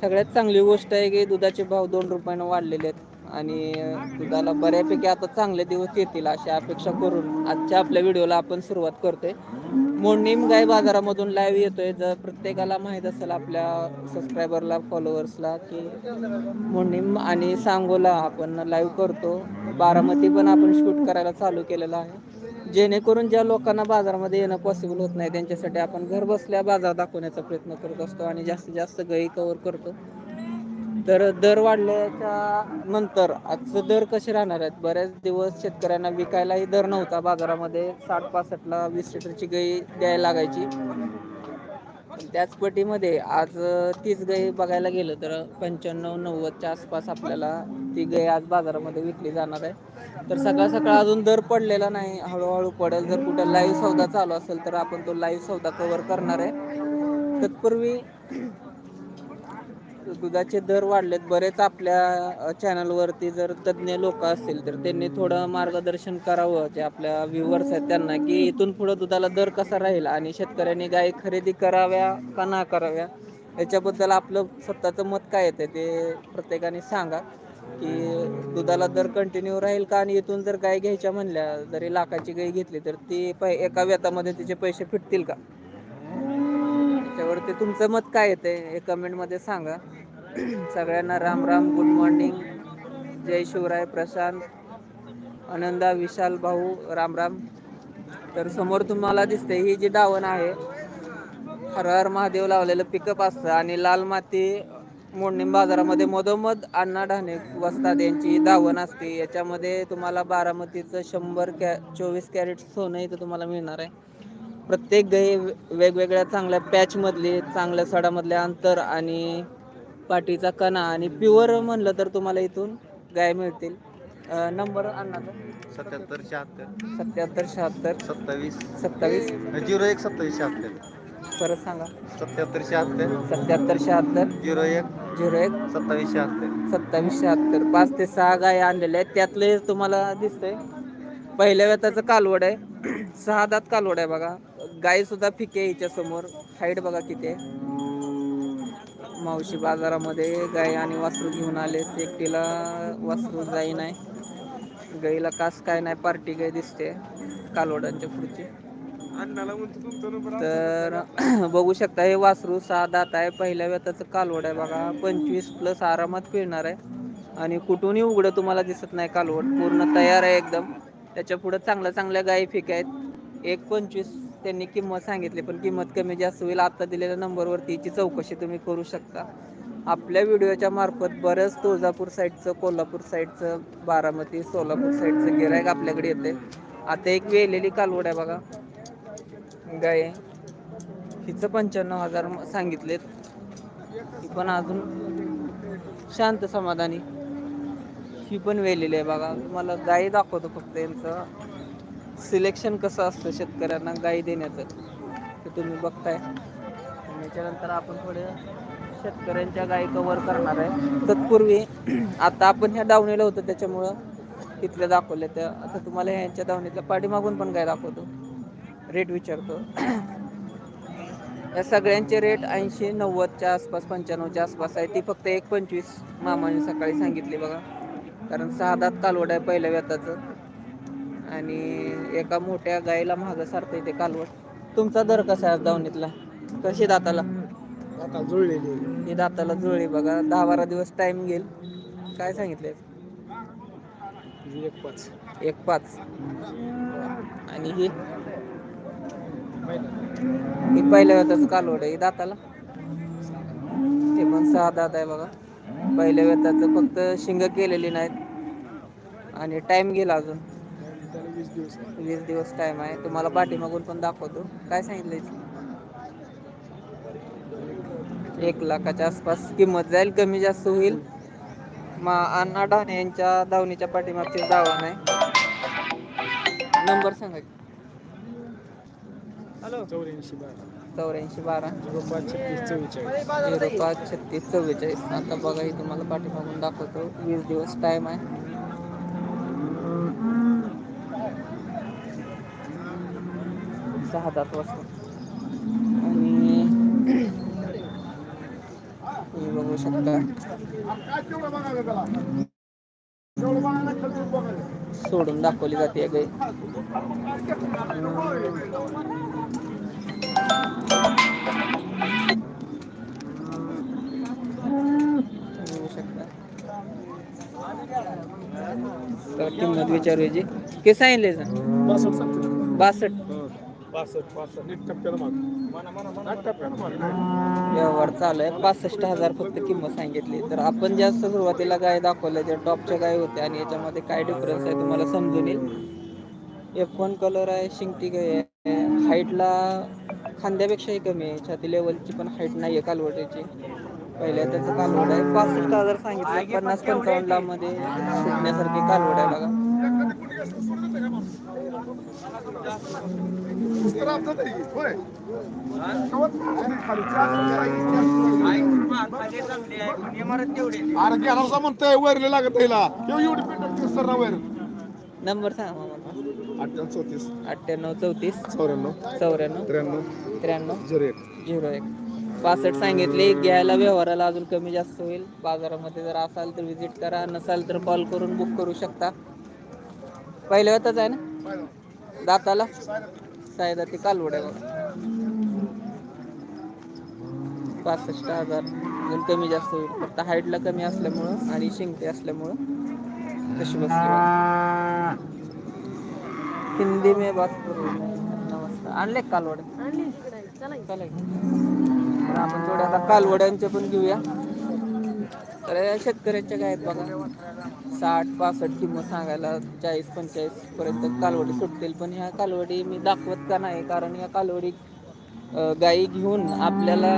सगळ्यात चांगली गोष्ट आहे की दुधाचे भाव दोन रुपयानं वाढलेले आहेत. आणि दुधाला बऱ्यापैकी आता चांगले दिवस येतील अशी अपेक्षा करून आजच्या आपल्या व्हिडिओला आपण सुरुवात करतोय. मोडणीम गाय बाजारामधून लाईव्ह येतोय जर प्रत्येकाला माहीत असेल आपल्या सबस्क्रायबरला फॉलोवर्सला की मोडीम आणि सांगोला आपण लाईव्ह करतो. बारामती पण आपण शूट करायला चालू केलेलं आहे. जेणेकरून ज्या लोकांना बाजारामध्ये येणं पॉसिबल होत नाही त्यांच्यासाठी आपण घर बसल्या बाजार दाखवण्याचा प्रयत्न करत असतो आणि जास्तीत जास्त गळी कवर करतो. तर दर वाढल्याच्या नंतर आजचं दर कसे राहणार आहेत बऱ्याच दिवस शेतकऱ्यांना विकायलाही दर नव्हता बाजारामध्ये साठ पासष्टला वीस लिटरची गई द्यायला लागायची. त्याच पटीमध्ये आज तीच गाई बघायला गेलं तर पंच्याण्णव नव्वदच्या आसपास आपल्याला ती गाय आज बाजारामध्ये विकली जाणार आहे. तर सकाळ सकाळ अजून दर पडलेला नाही. हळूहळू पडेल. जर कुठे लाईव्ह सौदा चालू असेल तर आपण तो लाईव्ह सौदा कव्हर करणार आहे. तत्पूर्वी दुधाचे दर वाढलेत बरेच आपल्या चॅनलवरती जर तज्ज्ञ लोक असतील तर त्यांनी थोडं मार्गदर्शन करावं जे आपल्या व्ह्युअर्स आहेत त्यांना की इथून पुढं दुधाला दर कसा राहील आणि शेतकऱ्यांनी गाय खरेदी कराव्या का ना कराव्या याच्याबद्दल आपलं स्वतःचं मत काय येतं ते प्रत्येकाने सांगा. की दुधाला दर कंटिन्यू राहील का आणि इथून जर गाय घ्यायच्या म्हणल्या जरी लाखाची गाय घेतली तर ती पै एका व्यतामध्ये तिचे पैसे फिटतील का? त्याच्यावरती तुमचं मत काय येतं हे कमेंटमध्ये सांगा. सगळ्यांना राम राम गुड मॉर्निंग जय शिवराय प्रशांत आनंदा विशाल भाऊ राम राम. तर समोर तुम्हाला दिसते ही जी दावण आहे हर हर महादेव लावलेलं पिकअप असतं आणि लाल माती मोडणीम बाजारामध्ये मधोमध अण्णा ढाणे वस्ताद यांची दावण असते. याच्यामध्ये तुम्हाला बारामतीचं शंभर कॅ चोवीस कॅरेट सोनं इथं तुम्हाला मिळणार आहे. प्रत्येक गाई वेगवेगळ्या चांगल्या पॅचमधली चांगल्या सडामधले अंतर आणि पाठीचा कणा आणि प्युअर म्हणलं तर तुम्हाला इथून गाय मिळतील. नंबर अण्णाचा सत्याहत्तर शहात्तर. सत्याहत्तर शहात्तर. सत्तावीस. सत्तावीस. झिरो एक सत्तावीस शहात्तर. परत सांगा. सत्याहत्तर शहात्तर. सत्याहत्तर शहात्तर. झिरो एक. झिरो एक. सत्तावीस शहात्तर. सत्तावीस शहात्तर. पाच ते सहा गाय आणलेल्या आहेत. त्यातले तुम्हाला दिसतंय. पहिल्या व्यताचं कालवड आहे. सहा दात कालवड आहे बघा. गाय सुद्धा फिके आहे हिच्या समोर हाईट बघा किती आहे. मावशी बाजारामध्ये गाय आणि वासरू घेऊन आले. एकटीला वासरू जाई नाही गाईला कास काय नाही पार्टी गाय दिसते कालवडांच्या पुढची. तर बघू शकता हे वासरू सहा दात आहे. पहिल्या व्यताचं कालवड आहे बघा. पंचवीस प्लस आरामात पिळणार आहे. आणि कुठूनही उघडं तुम्हाला दिसत नाही कालवड. पूर्ण तयार आहे एकदम. त्याच्या पुढं चांगल्या चांगल्या गायी फिक आहेत. एक पंचवीस त्यांनी किंमत सांगितली पण किंमत कमी जास्त होईल. आता दिलेल्या नंबरवरती याची चौकशी तुम्ही करू शकता. आपल्या व्हिडिओच्या मार्फत बरंच तुळजापूर साईडचं कोल्हापूर साईडचं बारामती सोलापूर साईडचं गिरायक आपल्याकडे येते आता एक वेलेली कालवड आहे बघा. गाय हिचं पंच्याण्णव हजार सांगितलेत. ही पण अजून शांत समाधानी. ही पण वेलेली आहे बघा. तुम्हाला गाय दाखवतो फक्त यांचं. सिलेक्शन कसं असतं शेतकऱ्यांना गाई देण्याचं ते तुम्ही बघताय. त्याच्यानंतर आपण थोडे शेतकऱ्यांच्या गायी कवर करणार आहे. तत्पूर्वी आता आपण ह्या दावणीला होतो त्याच्यामुळं तिथल्या दाखवल्या त्या. आता तुम्हाला ह्यांच्या दावणीतल्या पाठीमागून पण गाय दाखवतो. रेट विचारतो. या सगळ्यांचे रेट ऐंशी नव्वदच्या आसपास पंच्याण्णवच्या आसपास आहे. ती फक्त एक पंचवीस मामाने सकाळी सांगितली बघा. कारण सहा दात कालवड आहे पहिल्या व्यताचं. आणि एका मोठ्या गाईला महाग सारखं ते कालवड. तुमचा दर कसा आहे दावणीतला? कशी दाताला? आता जुळलेली ही दाताला जुळली. बघा दहा बारा दिवस टाइम घेईल काय सांगितले एक पाच. एक पाच. आणि ही? ही पहिल्या वेताचं कालवड आहे. ही दाताला? ते पण सहा दात आहे बघा. पहिल्या वेताचं फक्त शिंग केलेली नाहीत. आणि टाइम गेला अजून. वीस दिवस. वीस दिवस टाइम आहे. तुम्हाला पाठीमागून पण दाखवतो. काय सांगितलं एक लाखाच्या आसपास किंमत जाईल. कमी जास्त होईल. मा अण्णा ढाणे यांच्या दावणीच्या पाठीमागची दावा नाही. नंबर सांगा हॅलो. चौऱ्याऐंशी बारा. चौऱ्याऐंशी बारा. झिरो पाच छत्तीस चव्वेचाळीस. झिरो पाच छत्तीस चव्वेचाळीस. आता बघा हे तुम्हाला पाठीमागून दाखवतो. वीस दिवस टाइम आहे. सहा दात वाजता आणि तुम्ही बघू शकता. सोडून दाखवली जाते गाई बघू शकता तर किंमत विचारूची किती सांगितले बासष्ट सांगतो. बासष्ट. बासष्ट बासष्ट. एक टप्प्याला माग. आठ टप्प्याला माग. व्यवहार चालू आहे. पासष्ट हजार फक्त किंमत सांगितली. तर आपण जास्त सुरुवातीला गाय दाखवल्या त्या टॉपच्या गाय होत्या आणि याच्यामध्ये काय डिफरन्स आहे तुम्हाला समजून येईल. एफ वन कलर आहे शिंगटी गाय आहे. हाईटला खांद्यापेक्षाही कमी आहे. छाती लेवलची पण हाईट नाही आहे कालवटाची. पहिल्या त्याचं कालवड आहे. पासष्ट हजार सांगितलं. पन्नास पंचावन्नला मध्ये सुटण्यासारखी कालवड आहे बघा. म्हणतोय वैरले लागत नंबर सांगा अठ्ठ्याण्णव चौतीस. अठ्ठ्याण्णव चौतीस. चौऱ्याण्णव. चौऱ्याण्णव. त्र्याण्णव. त्र्याण्णव. झिरो एक. झिरो एक. पासष्ट सांगितले घ्यायला व्यवहाराला अजून कमी जास्त होईल. बाजारामध्ये जर असाल तर विजिट करा नसाल तर कॉल करून बुक करू शकता. पहिल्या होतच आहे ना? दाताला? सायदा ती कालवड आहे बघा. पासष्ट हजार. अजून कमी जास्त होईल. फक्त हाईटला कमी असल्यामुळं आणि शिंगटे असल्यामुळं कशी बसली बघा. हिंदी में बात करू. नमस्कार. आणले कालवड? चालेल तर आपण थोडे आता कालवड्यांचे पण घेऊया. तर या शेतकऱ्यांच्या काय आहेत बघा साठ पासष्ट किंमत सांगायला चाळीस पंचेचाळीस पर्यंत कालवडी सुटतील. पण ह्या कालवडी मी दाखवत का नाही कारण ह्या कालवडी गाई घेऊन आपल्याला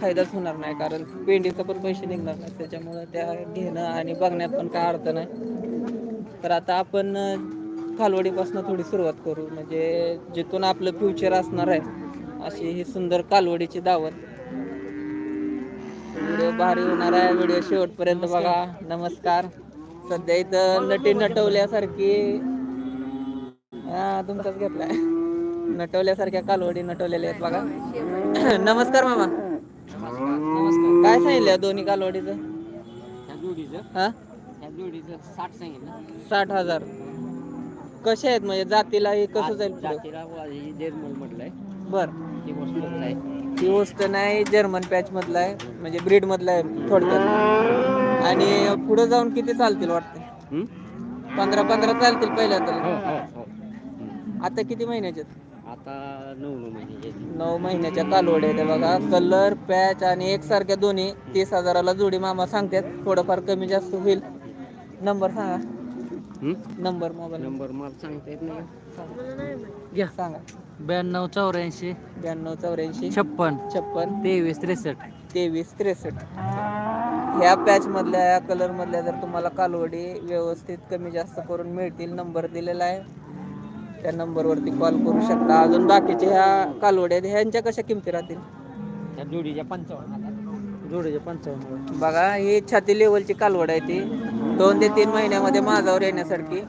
फायदाच होणार नाही कारण पेंडीचं पण पैसे निघणार नाही. त्याच्यामुळं त्या घेणं आणि बघण्यात पण काय अर्थ नाही. तर आता आपण कालवडीपासून थोडी सुरुवात करू. म्हणजे जिथून आपलं फ्युचर असणार आहे अशी ही सुंदर कालवडीची दावत व्हिडिओ भारी होणार आहे. व्हिडिओ शेवटपर्यंत बघा. नमस्कार. सध्या इथं नटी नटवल्यासारखी हा तुमचाच घेतलाय. नटवल्यासारख्या कालवडी नटवलेल्या आहेत बघा. नमस्कार मामा. नमस्कार. काय सांगितलं या दोन्ही कालवडीचं? हा? साठ हजार. कसे आहेत म्हणजे जातीला हे कसं जाईल पुढं? जातीला जर्मन म्हटलंय. बर. ती आहे ही गोष्ट नाही जर्मन पॅच मधला आहे म्हणजे ब्रीड मधला आहे थोडक्यात. आणि पुढे जाऊन किती चालतील वाटते? हं? पंधरा पंधरा चालतील पहिल्या हो तर. हो हो आता किती महिन्याचे? आता नऊ नऊ महिन्याचे नऊ महिन्याच्या कालवड्या आहेत हे बघा. कलर पॅच आणि एकसारख्या दोन्ही तीस हजाराला जोडी मामा सांगतात. थोडंफार कमी जास्त होईल. नंबर सांगा. हं? Number mobile. नंबर मला सांगता येत नाही. घ्या सांगा. ब्याण्णव चौऱ्याऐंशी. ब्याण्णव चौऱ्याऐंशी. छप्पन. छप्पन. तेवीस त्रेसष्ट. तेवीस त्रेसष्ट. ह्या पॅच मधल्या या कलर मधल्या जर तुम्हाला कालवडी व्यवस्थित कमी जास्त करून मिळतील नंबर दिलेला आहे. त्या नंबरवरती कॉल करू शकता. अजून बाकीचे ह्या कालवड्या आहेत, ह्यांच्या कशा किमती राहतील? त्या जोडीच्या पंचावन्न जोडीच्या पंचावन्न बघा ही छाती लेवलची कालवड आहे ती. दोन ते तीन महिन्यामध्ये माझावर येण्यासारखी.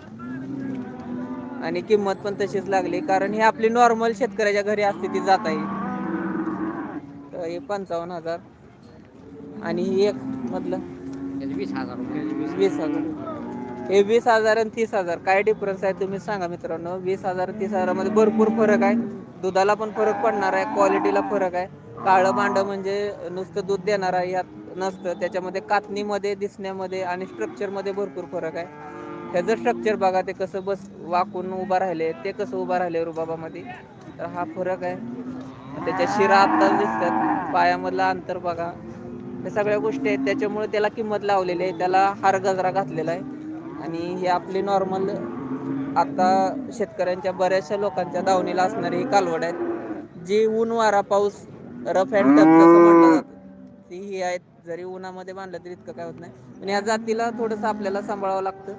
आणि किंमत पण तशीच लागली कारण ही आपली नॉर्मल शेतकऱ्याच्या घरी असते ती जात आहे. तर हे पंचावन्न हजार. आणि ही एक मधलं. वीस हजार वीस हजार. हे वीस हजार आणि तीस हजार. काय डिफरन्स आहे तुम्ही सांगा मित्रांनो. वीस हजार तीस हजारामध्ये भरपूर फरक आहे. दुधाला पण फरक पडणार आहे क्वालिटीला फरक आहे. काळं मांड म्हणजे नुसतं दूध देणार आहे यात नसतं. त्याच्यामध्ये कातणीमध्ये दिसण्यामध्ये आणि स्ट्रक्चरमध्ये भरपूर फरक आहे. ह्याचं स्ट्रक्चर बघा ते कसं बस वाकून उभा राहिले ते कसं उभा राहिले रुबाबामध्ये? तर हा फरक आहे. त्याच्या शिरा आत्ताच दिसतात पायामधलं अंतर बघा. हे सगळ्या गोष्टी आहेत त्याच्यामुळे त्याला किंमत लावलेली आहे त्याला हार गजरा घातलेला आहे. आणि हे आपली नॉर्मल आता शेतकऱ्यांच्या बऱ्याचशा लोकांच्या दावणीला असणारी ही कालवड आहेत जी ऊन वारा पाऊस रफ अँड टफ जसं म्हटलं जातं. ती ही आहेत जरी उन्हामध्ये बांधलं तरी इतकं काय होत नाही. पण या जातीला थोडंसं आपल्याला सांभाळावं लागतं.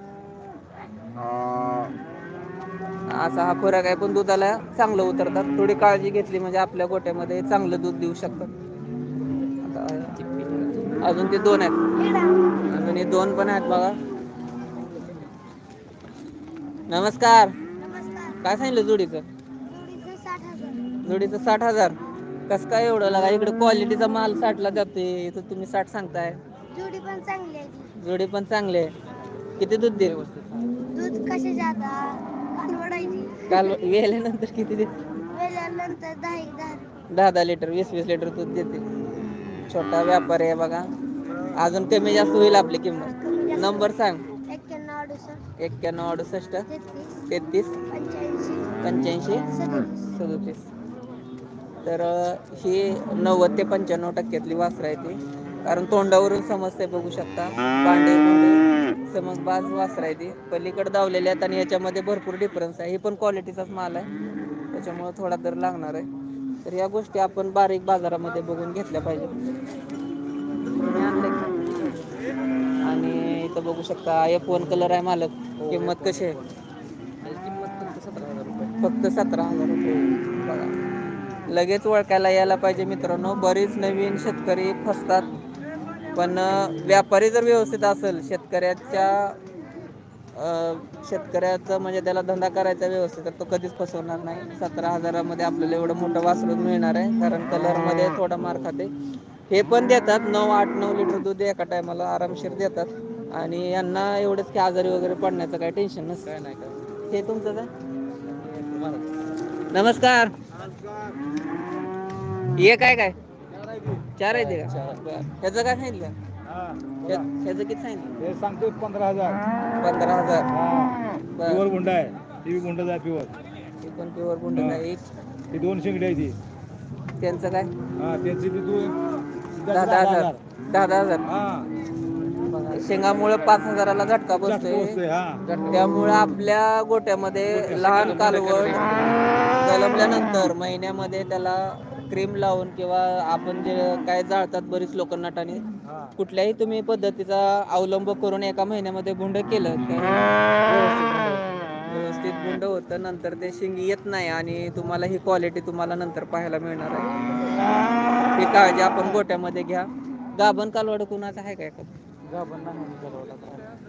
असा हा फरक आहे पण दुधाला चांगलं उतरतात. थोडी काळजी घेतली म्हणजे आपल्या गोट्यामध्ये चांगलं दूध देऊ शकतात. अजून ते दोन आहेत. अजून हे दोन पण आहेत बघा. नमस्कार. काय सांगितलं जोडीचं? जोडीचं साठ हजार. कसं काय एवढं लागा? इकडे क्वालिटीचा माल साठला जाते इथं तुम्ही साठ सांगताय. जोडी पण चांगली आहे. जोडी पण चांगले आहे. किती दूध दे दूध कशाचे आता कालवडायची काल वेल्यानंतर किती वेल्यानंतर दहा एक दहा. दहा दहा लिटर वीस वीस लिटर दूध देते छोटा व्यापारी आहे बघा. अजून कमी जास्त होईल आपली किंमत. नंबर सांग. एक्क्याण्णव अडुसष्ट. एक्क्याण्णव अडुसष्ट. तेहतीस. तेहतीस. पंच्याऐंशी. पंच्याऐंशी. सदतीस. सदोतीस. तर अ, ही नव्वद ते पंच्याण्णव टक्क्यातली वासरं आहे ती. कारण तोंडावरून समजते बघू शकता. पांडे समज बाज वासरं आहे ती. पलीकडे दावलेले आहेत आणि याच्यामध्ये भरपूर डिफरन्स आहे. हे पण क्वालिटीचाच माल आहे. त्याच्यामुळे थोडा दर लागणार आहे. तर या गोष्टी आपण बारीक बाजारामध्ये बघून घेतल्या पाहिजे? आणि इथं बघू शकता एफ वन कलर आहे मालक. किंमत कशी आहे? किंमत फक्त सतरा हजार रुपये. फक्त सतरा हजार रुपये. बघा. लगेच ओळखायला यायला पाहिजे मित्रांनो. बरीच नवीन शेतकरी फसतात. पण व्यापारी जर व्यवस्थित असेल शेतकऱ्याच्या शेतकऱ्याचं म्हणजे त्याला धंदा करायचा व्यवस्थित तर तो कधीच फसवणार नाही. सतरा हजारामध्ये आपल्याला एवढं मोठं वासरू मिळणार आहे कारण कलरमध्ये थोडा मार खाते. हे पण देतात नऊ आठ नऊ लिटर दूध एका टायमाला आरामशीर देतात. आणि यांना एवढंच की आजारी वगैरे पडण्याचं काही टेन्शन नसतं. काय नाही काय हे तुमचं आहे नमस्कार. ये काय काय? चार आहे ते का. ह्याचं काय सांगितलं? ह्या- ह्याचं किती सांगितलं? हे सांगतो पंधरा हजार. पंधरा हजार. प्युअर. गुंडा आहे. ती बी गुंडाचा आहे प्युअर. हे पण प्युअर गुंड नाही. ती दोन शिंगडी आहे ती. त्यांचं काय? हा त्यांची ती दोन दहा दहा हजार. दहा दहा हजार. हा. शेंगामुळे पाच हजाराला झटका जास्त बसतोय. पोहोचतोय, हा. त्यामुळे आपल्या गोट्यामध्ये लहान कालवड जलमल्यानंतर महिन्यामध्ये त्याला क्रीम लावून किंवा आपण जे काय जाळतात बरीच लोक नटाने कुठल्याही तुम्ही पद्धतीचा अवलंब करून एका महिन्यामध्ये गुंड केलं तर व्यवस्थित गुंड होतं नंतर ते शिंगी येत नाही आणि तुम्हाला ही क्वालिटी तुम्हाला नंतर पाहायला मिळणार आहे. ही काळजी आपण गोट्यामध्ये घ्या. गाभण कालवड कुणाचा आहे काय? गाभण.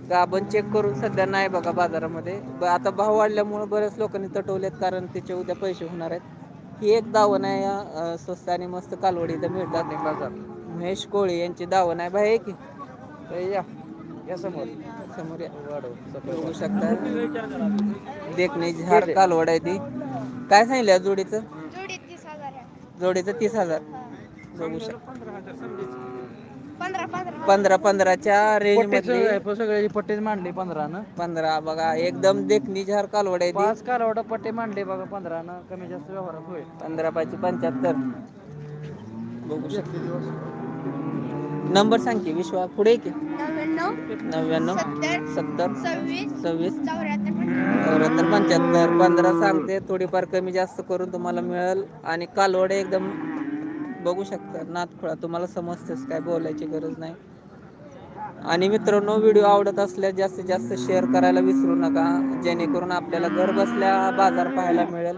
गाभण चेक करून सध्या नाही बघा बाजारामध्ये. आता भाव वाढल्यामुळे बरेच लोकांनी तटवलेत कारण त्याचे उद्या पैसे होणार आहेत. ही एक दावण आहे स्वस्त आणि मस्त कालवडी इथं मिळतात. नाही बाजार महेश कोळी यांची दावण आहे बाई की? या. या समोर. समोर या. बघू शकता. देखणे झाड कालवड आहे ती. काय सांगितलं जोडीचं? जोडीचं तीस हजार. बघू शकता. पंधरा पंधरा. पंधरा पंधराच्या रेंज सगळ्याची पट्टीच मांडली पंधरानं. पंधरा बघा एकदम देखणी झार कालवड आहे ती. पाच कालवडा पट्टी मांडली बघा पंधरानं कमी जास्त व्यवहारात होईल. पंधरा पाचशे पंच्याहत्तर. बघू शकते. नंबर सांग की विश्वा पुढे की? नव्याण्णव नव्याण्णव सत्तर सत्तर सव्वीस सव्वीस. चौऱ्याहत्तर पंच्याहत्तर चौऱ्याहत्तर पंच्याहत्तर. पंधरा सांगते थोडीफार कमी जास्त करून तुम्हाला मिळेल. आणि कालवडे एकदम बघू शकता. नाथखोळा तुम्हाला समजतेच काय बोलायची गरज नाही. आणि मित्रांनो व्हिडिओ आवडत असल्यास जास्तीत जास्त शेअर करायला विसरू नका जेणेकरून आपल्याला घर बसल्या बाजार पाहायला मिळेल.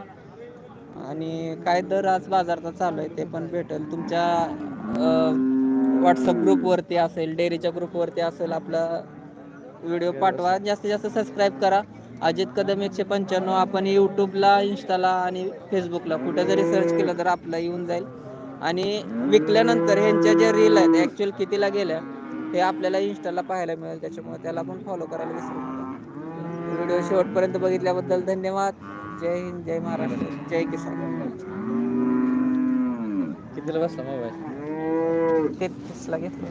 आणि काय दर आज बाजारचा चालू आहे ते पण भेटेल. तुमच्या व्हॉट्सअप ग्रुपवरती असेल डेअरीच्या ग्रुपवरती असेल आपला व्हिडिओ पाठवा. जास्तीत जास्त सबस्क्राईब करा. अजित कदम एकशे पंच्याण्णव आपण यूट्यूबला इंस्टाला आणि फेसबुकला कुठे जरी सर्च केलं तर आपला येऊन जाईल. आणि विकल्यानंतर ह्यांच्या ज्या रील आहेत ॲक्च्युअल कितीला गेल्या हे आपल्याला इंस्टाला पाहायला मिळेल. त्याच्यामुळे त्याला पण फॉलो करायला विसरू नका. व्हिडिओ शेवटपर्यंत बघितल्याबद्दल धन्यवाद. जय हिंद जय महाराष्ट्र जय किसान. कितीला बसला मोबाईल तेहतीसला घेतलं.